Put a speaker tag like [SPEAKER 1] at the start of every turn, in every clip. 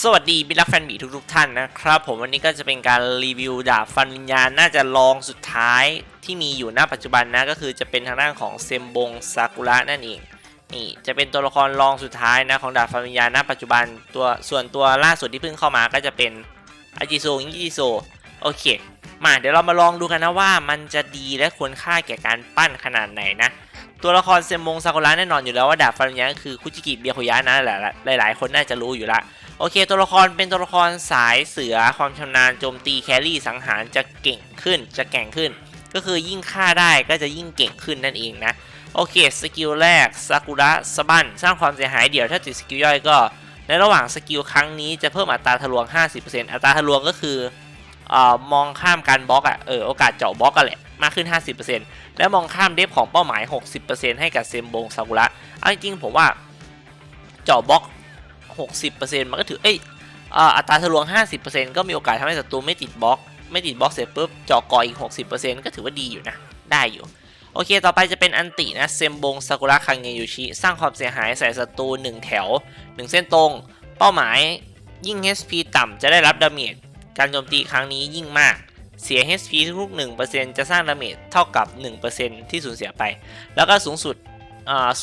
[SPEAKER 1] สวัสดีมิตรรักแฟนหมีทุกๆท่านนะครับ ผมวันนี้ก็จะเป็นการรีวิวดาบฟันวิญญาณน่าจะลองสุดท้ายที่มีอยู่ณปัจจุบันนะก็คือจะเป็นทางด้านของเซมบงซากุระนั่นเองนี่จะเป็นตัวละครรองสุดท้ายนะของดาบฟันวิญญาณณปัจจุบันตัวส่วนตัวล่าสุดที่เพิ่งเข้ามาก็จะเป็นอาจิโซยิจิโซโอเค มาเดี๋ยวเรามาลองดูกันนะว่ามันจะดีและควรค่าแก่การปั้นขนาดไหนนะตัวละครเซมบงซากุระแน่นอนอยู่แล้วว่าดาบฟันวิญญาณคือคุจิกิเบียโคยะนะหลายๆหลายๆคนน่าจะรู้อยู่ละ โอเค ตัวละครเป็นตัวละครสายเสือความชำนาญโจมตีแครี่สังหารจะเก่งขึ้นจะแก่งขึ้น ก็คือยิ่งฆ่าได้ก็จะยิ่งเก่งขึ้นนั่นเองนะ โอเคสกิลแรกซากุระสบันสร้างความเสียหายเดี่ยวถ้าติดสกิลย่อยก็ ในระหว่างสกิลครั้งนี้จะเพิ่มอัตราทะลวง 50%อัตราทะลวงก็คืออมองข้ามการบล็อกอะเออโอกาสเจาะบล็อกกันแหละมากขึ้น 50%และมองข้ามเดฟของเป้าหมาย 60%ให้กับเซมบงซากุระเอาจริงๆผมว่าเจาะบล็อก 60%มันก็ถือเอ้ยอัตราทะลวง 50%ก็มีโอกาสทำให้ศัตรูไม่ติดบล็อก ไม่ติดบล็อกเสร็จปุ๊บเจาะกออีก 60%ก็ถือว่าดีอยู่นะ ได้อยู่ โอเค ต่อไปจะเป็นอันตินะเซมบงซากุระคังเงยูชิสร้างความเสียหายใส่ศัตรู1 แถว 1 เส้นตรง เป้าหมายยิ่ง HP ต่ำจะได้รับดาเมจการโจมตีครั้งนี้ยิ่งมากเสีย HP ทุกๆ1%จะสร้างดาเมจเท่ากับ 1%ที่สูญเสียไป แล้วก็สูงสุด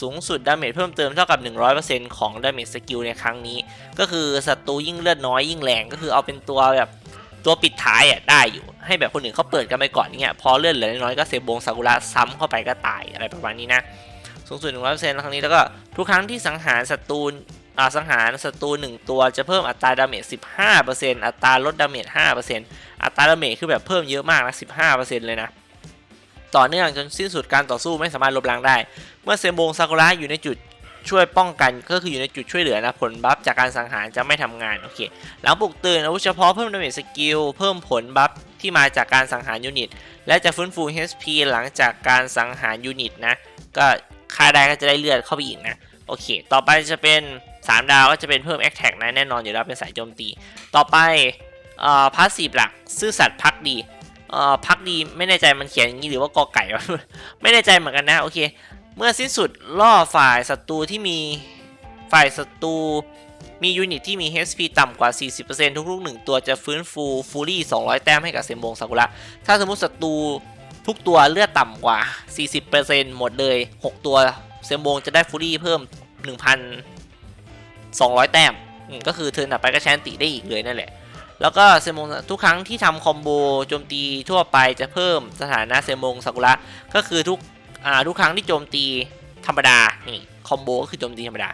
[SPEAKER 1] สูงสุดดาเมจเพิ่มเติมเท่ากับ 100%ของดาเมจสกิลในครั้งนี้ ก็คือศัตรูยิ่งเลือดน้อยยิ่งแรงก็คือเอาเป็นตัวแบบตัวปิดท้ายอะได้อยู่ ให้แบบคนอื่นเขาเปิดกันไปก่อนเงี้ยพอเลือดเหลือน้อยก็เซบงซากุระซ้ำเข้าไปก็ตายอะไรประมาณนี้นะสูงสุด 100%ครั้งนี้แล้วก็ทุกครั้งที่สังหารศัตรูสังหารศัตรูหนึ่งตัวจะเพิ่มอัตราดาเมจ 15%อัตราลดดาเมจ 5%อัตราดาเมจคือแบบเพิ่มเยอะมากนะ 15%เลยนะ ต่อเนื่องจนสิ้นสุดการต่อสู้ไม่สามารถลบล้างได้ เมื่อเซมบงซากุระอยู่ในจุดช่วยป้องกันก็คืออยู่ในจุดช่วยเหลือนะผลบัฟจากการสังหารจะไม่ทำงานโอเคหลังปลุกตื่นอาวุธเฉพาะเพิ่มดาเมจสกิลเพิ่มผลบัฟที่มาจากการสังหารยูนิต และจะฟื้นฟู HP หลังจากการสังหารยูนิตนะก็ค่าได้ก็จะได้เลือดเข้าไปอีกนะโอเค ต่อไปจะเป็น 3 ดาวก็จะเป็นเพิ่ม a อ t a c นะแน่นอนอยู่แล้วเป็นสายโจมตี ต่อไปเอ่อพาสซีฟหลักซื่อสัตย์พักดี เอ่อพักดีไม่แน่ใจมันเขียนอย่างนี้หรือว่ากอไก่ไม่แน่ใจเหมือนกันนะโอเค เมื่อสิ้นสุดล่อฝ่ายศัตรูที่มีฝ่ายศัตรูมียูนิตที่มี HP ต่ำกว่า 40%ทุกๆหนึ่งตัวจะฟื้นฟูฟูรี่200 แต้มให้กับเซมบงซากุระ ถ้าสมมติศัตรูทุกตัวเลือดต่ำกว่า 40%หมดเลย 6 ตัวเซมบงจะได้ฟูรี่เพิ่ม 1,200 แต้มอืมก็คือเทิร์นถัดไปก็แชนติได้อีกเลยนั่นแหละ แล้วก็เซมงทุกครั้งที่ทำคอมโบโจมตีทั่วไปจะเพิ่มสถานะเซมงซากุระก็คือทุกอ่าทุกครั้งที่โจมตีธรรมดานี่คอมโบก็คือโจมตีธรรมดา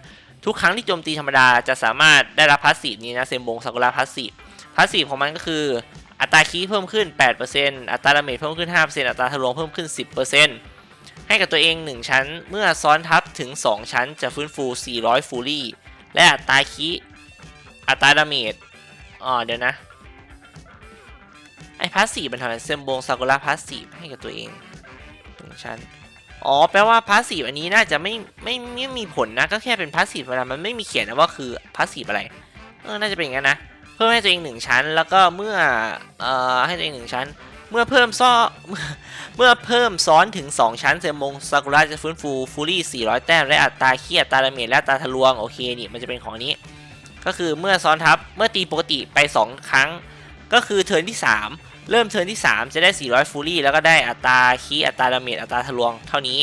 [SPEAKER 1] ทุกครั้งที่โจมตีธรรมดาจะสามารถได้รับพาสซีฟนี้นะเซมงซากุระพาสซีฟพาสซีฟของมันก็คืออัตราคีย์เพิ่มขึ้น 8%อัตราดาเมจเพิ่มขึ้น 5%อัตราทะลวงเพิ่มขึ้น 10%ให้กับตัวเอง 1 ชั้น เมื่อซ้อนทับถึง 2 ชั้นจะฟื้นฟู 400 ฟูรี่ และอัตราคีย์อัตราดาเมจ อ๋อเดี๋ยวนะ ไอพาสซีฟมันทำให้เซมบงซากุระพาสีให้กับตัวเองหนึ่งชั้นอ๋อ แปลว่าพาสซีฟอันนี้น่าจะไม่ไม่ไม่มีผลนะ ก็แค่เป็นพาสซีฟธรรมดามันไม่มีเขียนนะว่าคือพาสซีฟอะไร เออ น่าจะเป็นอย่างนั้นนะ เพิ่มให้ตัวเองหนึ่งชั้น แล้วก็เมื่อ เอ่อ ให้ตัวเองหนึ่งชั้น เมื่อเพิ่มซ้อ เมื่อเพิ่มซ้อนถึง 2 ชั้นเซมงซากุระจะฟื้นฟูฟูรี่400 แต้ม และอัตราเครียดตาดาเมจและตาทะลวง โอเค นี่ มันจะเป็นของนี้ ก็คือเมื่อซ้อนทับเมื่อตีปกติไป 2 ครั้ง ก็คือเทิร์นที่ 3 เริ่มเทิร์นที่ 3 จะได้ 400 ฟูรี่แล้วก็ได้อัตราคีย์อัตราดาเมจอัตราทะลวงเท่านี้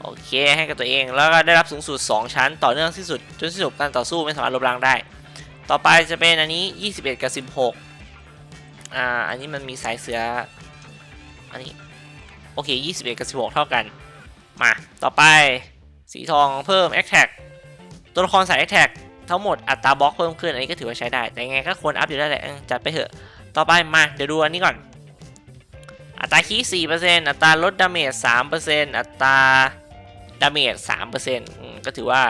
[SPEAKER 1] โอเคให้กับตัวเอง แล้วก็ได้รับสูงสุด 2 ชั้น ต่อเนื่องที่สุด จนสิ้นสุดการต่อสู้ไม่สามารถลบล้างได้ ต่อไปจะเป็นอันนี้ 21 กับ 16อ่าอันนี้มันมีสายเสืออันนี้โอเค 21 กับ 16 เท่ากัน มา ต่อไป สีทองเพิ่ม a t t a c ตัวละครสาย a t t a c ทั้งหมดอัตราบล็อกเพิ่มขึ้นอันนี้ก็ถือว่าใช้ได้ แต่ยังไงก็ควรอัพอยู่แล้วแหละจัดไปเถอะ ต่อไปมาเดี๋ยวดูอันนี้ก่อน อัตราคีย์4%อัตราลดดาเมจ3%อัตราดาเมจ3%อืมก็ถือว่า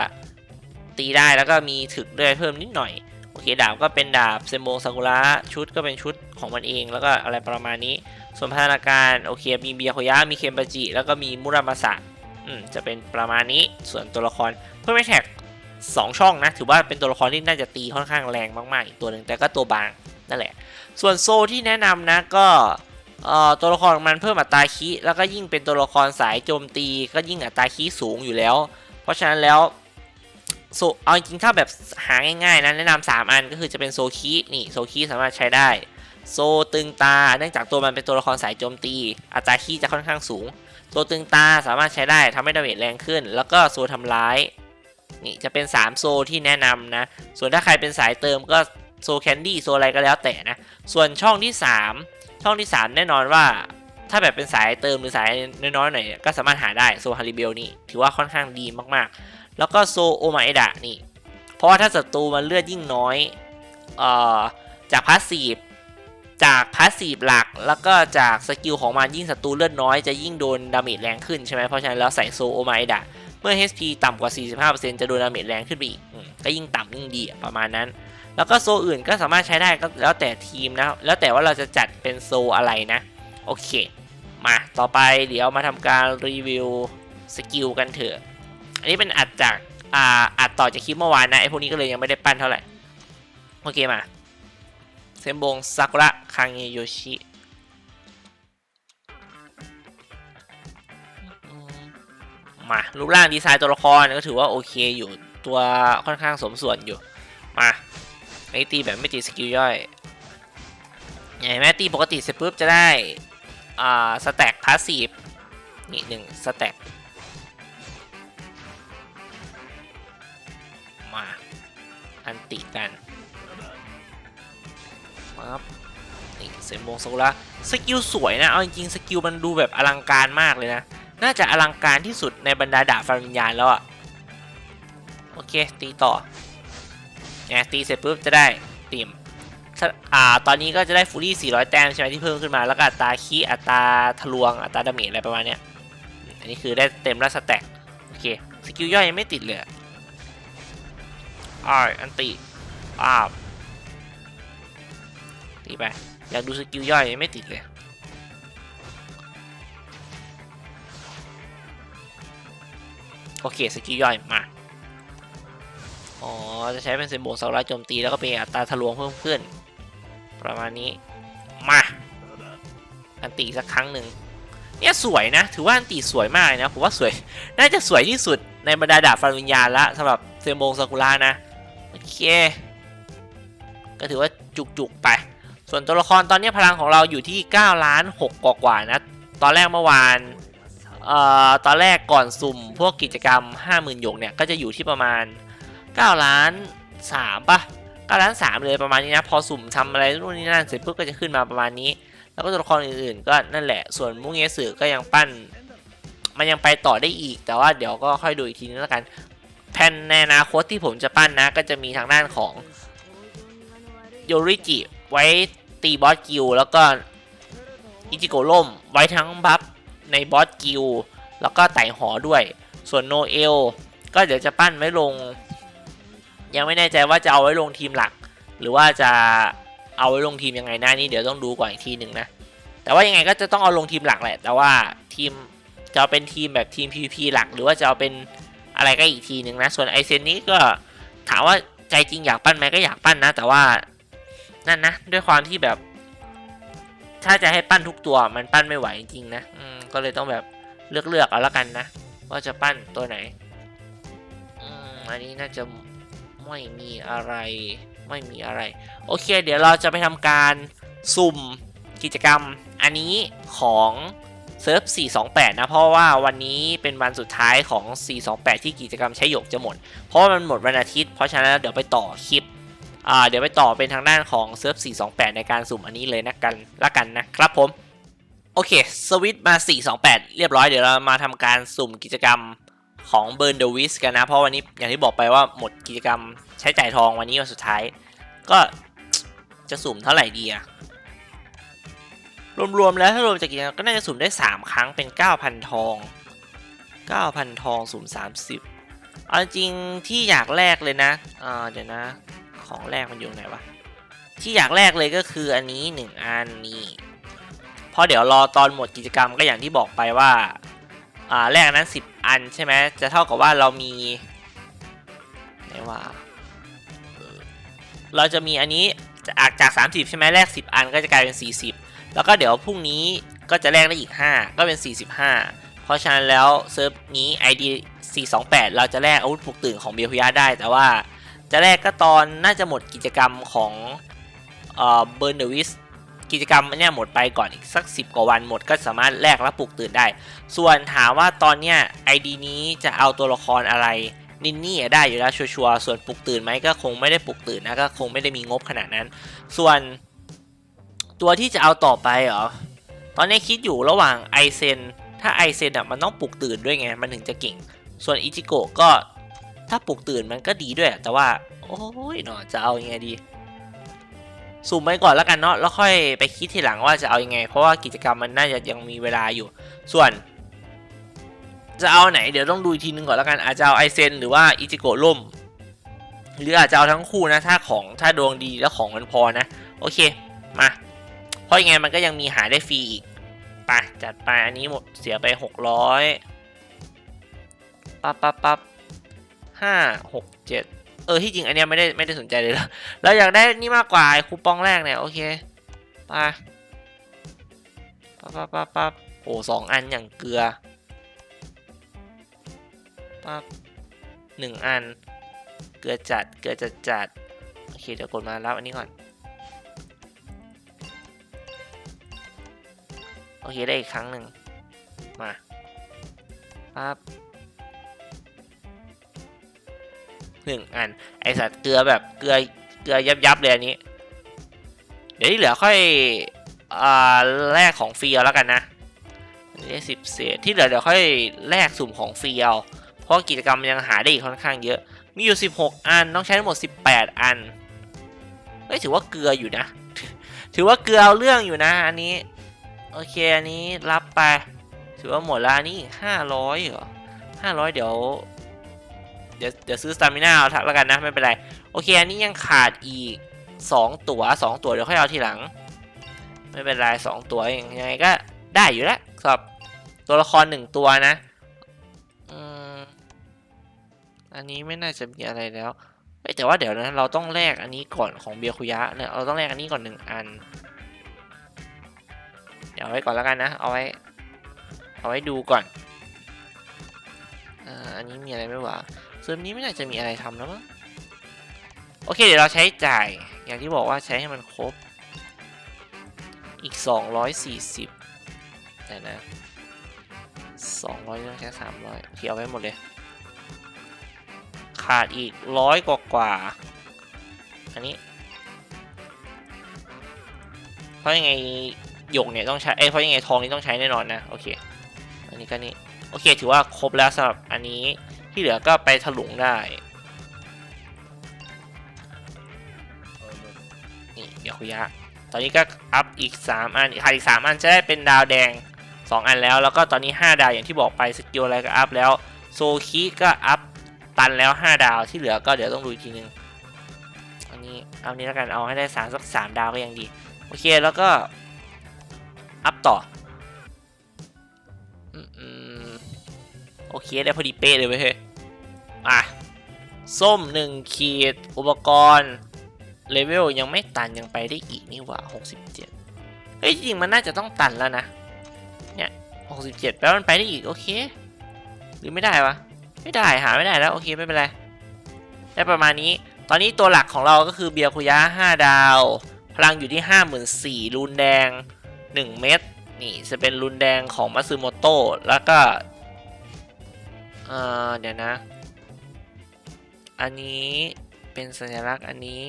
[SPEAKER 1] ตีได้แล้วก็มีถึกด้วยเพิ่มนิดหน่อย โอเคดาบก็เป็นดาบเซมโบซากุระชุดก็เป็นชุดของมันเองแล้วก็อะไรประมาณนี้ ส่วนพัฒนาการโอเคมีเบียโคยะมีเคมบาจิ แล้วก็มีมุรามาสะอืมจะเป็นประมาณนี้ส่วนตัวละครเพิ่มแท็ก สองช่องนะ ถือว่าเป็นตัวละครที่น่าจะตีค่อนข้างแรงมากๆอีกตัวหนึ่งแต่ก็ตัวบางนั่นแหละ ส่วนโซที่แนะนำนะก็เอ่อตัวละครมันเพิ่มอัตราคีแล้วก็ยิ่งเป็นตัวละครสายโจมตี ก็ยิ่งอัตราคีสูงอยู่แล้ว เพราะฉะนั้นแล้วโซเอาจริงๆถ้าแบบหาง่ายๆนะแนะนำสามอันก็คือจะเป็นโซคีนี่โซคีสามารถใช้ได้ โซตึงตา เนื่องจากตัวมันเป็นตัวละครสายโจมตี อัตราคีจะค่อนข้างสูงโซตึงตาสามารถใช้ได้ทำให้ดาเมจแรงขึ้น แล้วก็โซทำร้าย นี่จะเป็น 3 โซที่แนะนำนะ ส่วนถ้าใครเป็นสายเติมก็โซแคนดี้โซอะไรก็แล้วแต่นะ ส่วนช่องที่ 3 ช่องที่ 3 แน่นอนว่า ถ้าแบบเป็นสายเติมหรือสายน้อยๆหน่อยก็สามารถหาได้โซฮาริเบลนี่ถือว่าค่อนข้างดีมากๆ แล้วก็โซโอมาเอดะนี่ เพราะว่าถ้าศัตรูมันเลือดยิ่งน้อยออจากพาสซีฟจากพาสซีฟหลักแล้วก็จากสกิลของมันยิ่งศัตรูเลือดน้อยจะยิ่งโดนดาเมจแรงขึ้นใช่ไหมเพราะฉะนั้นแล้วใส่โซโอมาเอดะ มื่อ HP ต่ำกว่า 45%จะโดนดาเมจแรงขึ้นไปอีกก็ยิ่งต่ำยิ่งดีประมาณนั้น แล้วก็โซอื่นก็สามารถใช้ได้ก็แล้วแต่ทีมนะ แล้วแต่ว่าเราจะจัดเป็นโซอะไรนะ โอเค มาต่อไปเดี๋ยวมาทำการรีวิวสกิลกันเถอะ อันนี้เป็นอัดจากอ่าอัดต่อจากคลิปเมื่อวานนะไอพวกนี้ก็เลยยังไม่ได้ปั้นเท่าไหร่ โอเคมาเซมบงซากุระคังเงโยชิ มารูปร่างดีไซน์ตัวละครก็ถือว่าโอเคอยู่ตัวค่อนข้างสมส่วนอยู่ มาไอตีแบบไม่ติดสกิลย่อยอย่างแม่ตีปกติเสร็จปุ๊บจะได้ อ่า สแต็กพาสซีฟนี่หนึ่งสแต็กมาอันติกันครับนี่เซมโบงโซล่าสกิลสวยนะ เอาจริงๆ สกิลมันดูแบบอลังการมากเลยนะ น่าจะอลังการที่สุดในบรรดาดาบฟันวิญญาณแล้วอะโอเค ตีต่อเนี่ยตีเสร็จปุ๊บจะได้ตีมอ่าตอนนี้ก็จะได้ฟูรี่ 400 แต้มใช่ไหมที่เพิ่มขึ้นมา แล้วก็อัตราคีอัตราทะลวง อัตราดาเมจอะไรประมาณเนี้ย อันนี้คือได้เต็มแล้วสแต็กโอเค สกิลย่อยยังไม่ติดเลยอ้าอันติอ้าวตีไป อยากดูสกิลย่อยยังไม่ติดเลย โอเคสกิลย่อยมา อ๋อ จะใช้เป็นเซมโบสาระโจมตีแล้วก็เป็นอัตราทะลวงเพิ่มขึ้น ประมาณนี้ มาอันตีสักครั้งหนึ่งเนี่ยสวยนะ ถือว่าอันตีสวยมากเลยนะ ผมว่าสวย น่าจะสวยที่สุดในบรรดาดาบฟันวิญญาณละสำหรับเซมโบงซากุระนะ โอเค ก็ถือว่าจุกๆไป ส่วนตัวละครตอนนี้พลังของเราอยู่ที่ 9 ล้าน 6 กว่าๆนะ ตอนแรกเมื่อวาน ตอนแรกก่อนสุ่มพวกกิจกรรม 50,000หยกเนี่ยก็จะอยู่ที่ประมาณ9ล้าน3ปะ9ล้าน3เลยประมาณนี้นะพอสุ่มทำอะไรนู่นนี่นั่นเสร็จปุ๊บก็จะขึ้นมาประมาณนี้ แล้วก็ตัวละครอื่นๆ ก็นั่นแหละส่วนมุ้งเงสือก็ยังปั้น มันยังไปต่อได้อีก แต่ว่าเดี๋ยวก็ค่อยดูอีกทีนึงแล้วกันแผนในอนาคตที่ผมจะปั้นนะ ก็จะมีทางด้านของโยริจิไว้ตีบอสกิลแล้วก็อิจิโกะล่มไว้ทั้งบัฟ ในบอสกิลแล้วก็ไต่หอด้วย ส่วนโนเอลก็เดี๋ยวจะปั้นไว้ลง ยังไม่แน่ใจว่าจะเอาไว้ลงทีมหลัก หรือว่าจะเอาไว้ลงทีมยังไงหน้านี้เดี๋ยวต้องดูก่อนอีกทีหนึ่งนะ แต่ว่ายังไงก็จะต้องเอาลงทีมหลักแหละ แต่ว่าทีมจะเอาเป็นทีมแบบทีม PVP หลัก หรือว่าจะเอาเป็นอะไรก็อีกทีหนึ่งนะ ส่วนไอเซนนี้ก็ถามว่าใจจริงอยากปั้นไหมก็อยากปั้นนะ แต่ว่านั่นนะด้วยความที่แบบ ถ้าจะให้ปั้นทุกตัวมันปั้นไม่ไหวจริงๆนะอืมก็เลยต้องแบบเลือกเลือกๆเอาละกันนะ ว่าจะปั้นตัวไหนอืมอันนี้น่าจะไม่มีอะไรไม่มีอะไร โอเค เดี๋ยวเราจะไปทำการสุ่มกิจกรรมอันนี้ของเซิร์ฟ 428 นะ เพราะว่าวันนี้เป็นวันสุดท้ายของ 428 ที่กิจกรรมใช้หยกจะหมด เพราะมันหมดวันอาทิตย์ เพราะฉะนั้นเดี๋ยวไปต่อคลิป อ่าเดี๋ยวไปต่อเป็นทางด้านของเซิร์ฟ428 ในการสุ่มอันนี้เลยนะกันละกันนะครับผม โอเคสวิตมา 428 เรียบร้อยเดี๋ยวเรามาทำการสุ่มกิจกรรมของเบิร์นเดวิสกันนะ เพราะวันนี้อย่างที่บอกไปว่าหมดกิจกรรมใช้จ่ายทองวันนี้วันสุดท้าย ก็จะสุ่มเท่าไหร่ดีอะรวมๆแล้วถ้ารวมจากกิจกรรมก็น่าจะสุ่มได้ 3 ครั้งเป็น 9,000 ทอง 9,000 ทองสุ่ม 30 เอาจริงที่อยากแลกเลยนะอ่าเดี๋ยวนะ ของแรกมันอยู่ไหนวะ ที่อยากแลกเลยก็คืออันนี้1อันนี้เพราะเดี๋ยวรอตอนหมดกิจกรรมก็อย่างที่บอกไปว่า อ่าแรกนั้น 10 อันใช่ไหมจะเท่ากับว่าเรามีไหนว่า เราจะมีอันนี้จากจาก30 ใช่ไหมแลก10 อันก็จะกลายเป็น 40 แล้วก็เดี๋ยวพรุ่งนี้ก็จะแลกได้อีก 5 ก็เป็น 45 เพราะฉะนั้นแล้วเซิร์ฟนี้ ID 428 เราจะแลกอาวุธปลุกตื่นของเบียร์คุยะได้ แต่ว่า จะแลกก็ตอนน่าจะหมดกิจกรรมของเบอร์เนวิสกิจกรรมเนี่ยหมดไปก่อนอีกสัก 10 กว่าวันหมดก็สามารถแลกรับปลุกตื่นได้ ส่วนถามว่าตอนเนี้ย ID นี้จะเอาตัวละครอะไรนินนี่ได้อยู่แล้วชัวร์ๆส่วนปลุกตื่นไหมก็คงไม่ได้ปลุกตื่นนะก็คงไม่ได้มีงบขนาดนั้น ส่วนตัวที่จะเอาต่อไปเหรอตอนนี้คิดอยู่ระหว่างไอเซนถ้าไอเซนอะมันต้องปลุกตื่นด้วยไงมันถึงจะเก่ง ส่วนอิจิโกะก็ ถ้าปลุกตื่นมันก็ดีด้วย แต่ว่า โอ้ยเนาะจะเอายังไงดีสุ่มไปก่อนแล้วกันเนาะแล้วค่อยไปคิดทีหลังว่าจะเอายังไง เพราะว่ากิจกรรมมันน่าจะยังมีเวลาอยู่ ส่วน จะเอาไหนเดี๋ยวต้องดูทีนึงก่อนแล้วกันอาจจะเอาไอเซนหรือว่าอิจิโกะล่ม หรืออาจจะเอาทั้งคู่นะถ้าของถ้าดวงดีแล้วของมันพอนะ โอเคมาเพราะยังไงมันก็ยังมีหาได้ฟรีอีกไปจัดไปอันนี้หมดเสียไปหกร้อยปั๊บปั๊บปั๊บ ห้าหกเจ็ดเออที่จริงอันเนี้ยไม่ได้ไม่ได้สนใจเลยแล้วเราอยากได้นี่มากกว่าคูปองแรกเนี่ยโอเคไปปั๊บปั๊บปั๊บปั๊บโอ้สองอันอย่างเกลือปั๊บหนึ่งอัน เกลือจัดเกลือจัดจัดโอเคเดี๋ยวกดมารับอันนี้ก่อนโอเคได้อีกครั้งหนึ่งมาปั๊บ หนึ่งอัน ไอสัตว์เกลือแบบเกลือเกลือยับยับเลยอันนี้ เดี๋ยวที่เหลือค่อยอ่าแลกของฟรีเอาแล้วกันนะนนี้สิบเศษที่เหลือเดี๋ยวค่อยแลกสุ่มของฟรีเอาเพราะกิจกรรมยังหาได้อีกค่อนข้างเยอะ มีอยู่ 16 อันต้องใช้ทั้งหมด 18 อันเฮ้ยถือว่าเกลืออยู่นะ ถือว่าเกลือเอาเรื่องอยู่นะ อันนี้ โอเคอันนี้รับไป ถือว่าหมดแล้วนนี้ห้าร้อยเหรอห้าร้อยเดี๋ยว เดี๋ยวเดี๋ยวซื้อสตามิน่าเอาทักแล้วกันนะไม่เป็นไร โอเค อันนี้ยังขาดอีกสองตัวสองตัวเดี๋ยวค่อยเอาทีหลัง ไม่เป็นไรสองตัวยังไงก็ได้อยู่แล้วสำหรับตัวละครหนึ่งตัวนะอันนี้ไม่น่าจะมีอะไรแล้วแต่ว่าเดี๋ยวนะเราต้องแลกอันนี้ก่อนของเบียคุยะเนี่ยเราต้องแลกอันนี้ก่อนหนึ่งอัน เดี๋ยวเอาไว้ก่อนแล้วกันนะ เอาไว้ เอาไว้ดูก่อนอ,อันนี้มีอะไรไหวะเซิร์ฟนี้ไม่น่าจะมีอะไรทำแล้วมั้งโอเคเดี๋ยวเราใช้จ่ายอย่างที่บอกว่าใช้ให้มันครบ อีก 240แต่นะ200ต้องใช้300โอเคเอาไว้หมดเลย ขาดอีกร้อยกว่ากว่า อันนี้ เพราะยังไงหยกเนี่ยต้องใช้เอ้เพราะยังไงทองนี่ต้องใช้แน่นอนนะ โอเค อันนี้ก็นี่ โอเคถือว่าครบแล้วสำหรับอันนี้ ที่เหลือก็ไปถลุงได้นี่เดี๋ยวคุยะตอนนี้ก็อัพอีก 3 อันขาดอีก 3 อันจะได้เป็นดาวแดง 2 อันแล้ว แล้วก็ตอนนี้ 5 ดาวอย่างที่บอกไปสกิลอะไรก็อัพแล้ว โซคิก็อัพตันแล้ว 5 ดาวที่เหลือก็เดี๋ยวต้องดูอีกทีนึงอันนี้เอานี้แล้วกันเอาให้ได้3สัก3ดาวก็ยังดี โอเคแล้วก็ อัพต่ออืมโอเคได้พอดีเป๊ะเลยเว้ย อะ ส้ม1ขีด อุปกรณ์เลเวลยังไม่ตันยังไปได้อีกนี่หว่า 67 เฮ้ยจริงมันน่าจะต้องตันแล้วนะ เนี่ย 67แปลว่ามันไปได้อีกโอเค หรือไม่ได้วะ ไม่ได้หาไม่ได้แล้ว โอเคไม่เป็นไร ได้ประมาณนี้ ตอนนี้ตัวหลักของเราก็คือเบียร์คุยะ5 ดาว พลังอยู่ที่ 54,000รูนแดง 1 เม็ดนี่จะเป็นรุนแดงของมัตสึโมโตะแล้วก็เออเดี๋ยวนะ อันนี้เป็นสัญลักษณ์อันนี้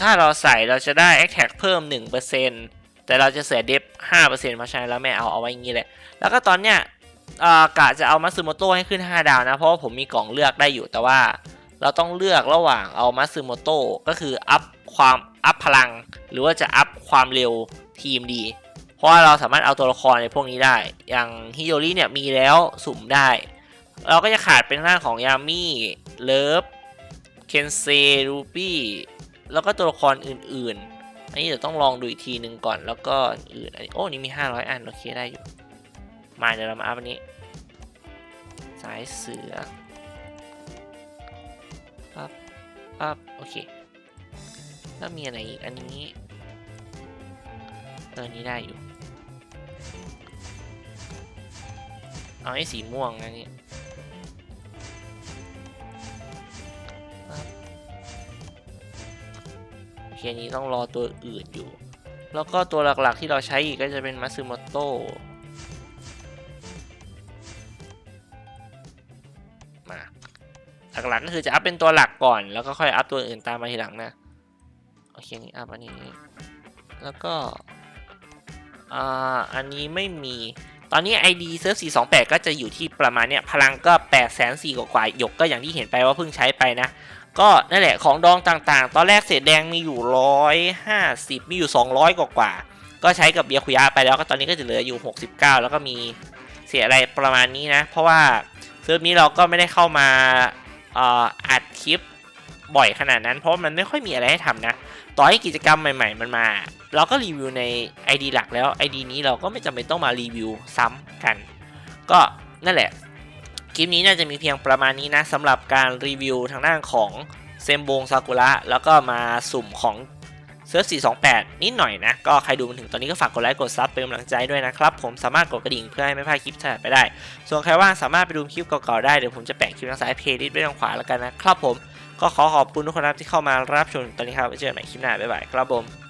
[SPEAKER 1] ถ้าเราใส่เราจะได้ a t t a c เพิ่ม 1%แต่เราจะเสียเดฟ5%เพราะฉะนั้นแล้วไม่เอาเอาไว้อย่างนี้แหละ แล้วก็ตอนเนี้ยกะจะเอามัตสึโมโตะให้ขึ้น 5 ดาวนะ เพราะว่าผมมีกล่องเลือกได้อยู่แต่ว่าเราต้องเลือกระหว่างเอามัตสึโมโตะก็คืออัพความอัพพลัง หรือว่าจะอัพความเร็วทีมดี เพราะว่าเราสามารถเอาตัวละครในพวกนี้ได้ อย่างฮิโยริเนี่ยมีแล้วสุ่มได้ เราก็จะขาดเป็นหน้านของยามิเลิฟ เคนเซ รูปี้ แล้วก็ตัวละครอื่น ๆ อันนี้เดี๋ยวต้องลองดูอีกทีหนึ่งก่อน แล้วก็อื่นอันนี้โอ้ นี่มี 500 อัน โอเค ได้อยู่ มาเดี๋ยวเรามาอัพอันนี้ สายเสือปั๊บปั๊บโอเค แล้วมีอะไรอีก อันนี้เออนี้ได้อยู่ เอาให้สีม่วงนะนี่ เคนี้ต้องรอตัวอื่นอยู่ แล้วก็ตัวหลักๆที่เราใช้อีกก็จะเป็นมัตสึโมโตมาหลักๆก็คือจะอัพเป็นตัวหลักก่อน แล้วก็ค่อยอัพตัวอื่นตามมาทีหลังนะโอเคนี่อัพอันนี้ แล้วก็อ่าอันนี้ไม่มีตอนนี้ ID เซิร์ฟ428 ก็จะอยู่ที่ประมาณเนี้ย พลังก็8 4 0 0 0กว่าๆหยกก็อย่างที่เห็นไปว่าเพิ่งใช้ไปนะ ก็นั่นแหละของดองต่างๆ ตอนแรกเศษแดงมีอยู่150มีอยู่200กว่าๆก็ใช้กับเบียร์คุยะไปแล้วก็ตอนนี้ก็จะเหลืออยู่69แล้วก็มีเสียอะไรประมาณนี้นะ เพราะว่าเซิร์ฟนี้เราก็ไม่ได้เข้ามาอัดคลิปบ่อยขนาดนั้น เพราะมันไม่ค่อยมีอะไรให้ทำนะ ต่อให้กิจกรรมใหม่ๆ มันมา เราก็รีวิวใน ID หลักแล้ว ID นี้เราก็ไม่จำเป็นต้องมารีวิวซ้ำกัน ก็นั่นแหละ คลิปนี้น่าจะมีเพียงประมาณนี้นะสำหรับการรีวิวทางด้านของเซมบงซากุระแล้วก็มาสุ่มของเซิร์ฟ428 นิดหน่อยนะ ก็ใครดูมาถึงตอนนี้ก็ฝากกดไลค์กดซับเป็นกำลังใจด้วยนะครับ ผมสามารถกดกระดิ่งเพื่อให้ไม่พลาดคลิปถัดไปได้ ส่วนใครว่างสามารถไปดูคลิปเก่าๆได้ เดี๋ยวผมจะแปะคลิปทางซ้ายเพลย์ลิสต์ไว้ทางขวาแล้วกันนะครับผมก็ขอขอบคุณทุกคนครับที่เข้ามารับชมตอนนี้ครับไว้เจอกันใหม่คลิปหน้าบ๊ายบายครับผม